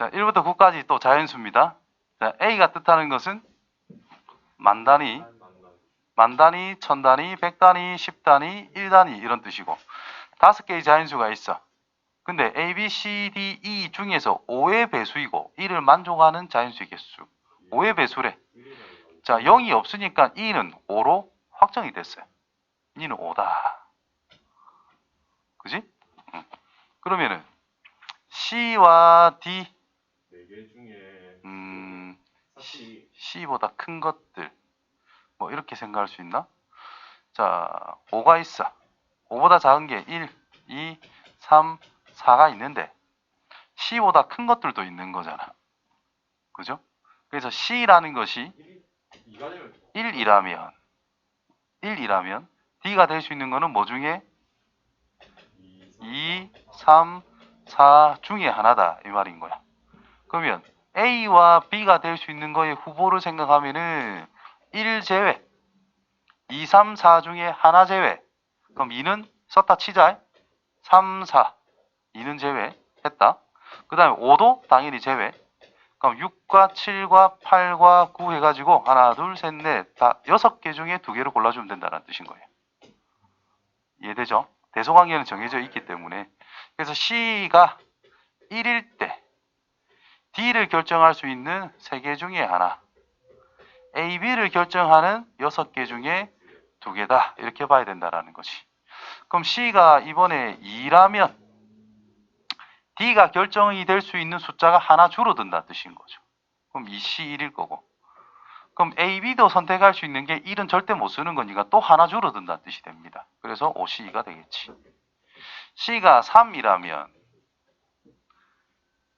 자, 1부터 9까지 또 자연수입니다. 자, A가 뜻하는 것은 만 단위, 만 단위, 천 단위, 백 단위, 십 단위, 일 단위 이런 뜻이고 다섯 개의 자연수가 있어. 근데 A, B, C, D, E 중에서 5의 배수이고 이를 만족하는 자연수의 개수. 5의 배수래. 자, 0이 없으니까 E는 5로 확정이 됐어요. E는 5다. 그지? 응. 그러면은 C와 D, 네 개 중에 음, 사실 C보다 큰 것들. 뭐 이렇게 생각할 수 있나? 자, 5가 있어. 5보다 작은 게 1, 2, 3, 4가 있는데 C보다 큰 것들도 있는 거잖아. 그죠? 그래서 C라는 것이 2가 되면 1이라면 1이라면 D가 될 수 있는 거는 뭐 중에 2, 2, 3, 4 중에 하나다 이 말인 거야. 그러면 A와 B가 될 수 있는 거의 후보를 생각하면은 1 제외, 2, 3, 4 중에 하나 제외. 그럼 2는 썼다 치자. 3, 4, 2는 제외했다. 그 다음에 5도 당연히 제외. 그럼 6과 7과 8과 9 해가지고 하나, 둘, 셋, 넷, 다 여섯 개 중에 두 개를 골라주면 된다는 뜻인 거예요. 이해되죠? 대소관계는 정해져 있기 때문에 그래서 C가 1일 때 D를 결정할 수 있는 세개 중에 하나 A, B를 결정하는 여섯 개 중에 두 개다 이렇게 봐야 된다라는 거지 그럼 C가 이번에 2라면 D가 결정이 될 수 있는 숫자가 하나 줄어든다는 뜻인 거죠 그럼 2C 1일 거고 그럼 A, B도 선택할 수 있는 게 1은 절대 못 쓰는 거니까 또 하나 줄어든다는 뜻이 됩니다. 그래서 5C가 되겠지. C가 3이라면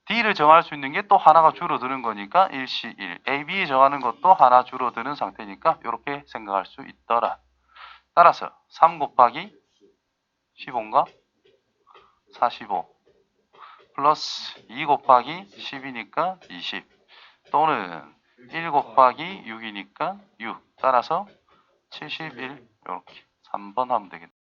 D를 정할 수 있는 게 또 하나가 줄어드는 거니까 1C 1. A, B 정하는 것도 하나 줄어드는 상태니까 이렇게 생각할 수 있더라. 따라서 3 곱하기 15인가? 45 플러스 2 곱하기 10이니까 20 또는 1 곱하기 6이니까 6 따라서 71 이렇게 3번 하면 되겠다.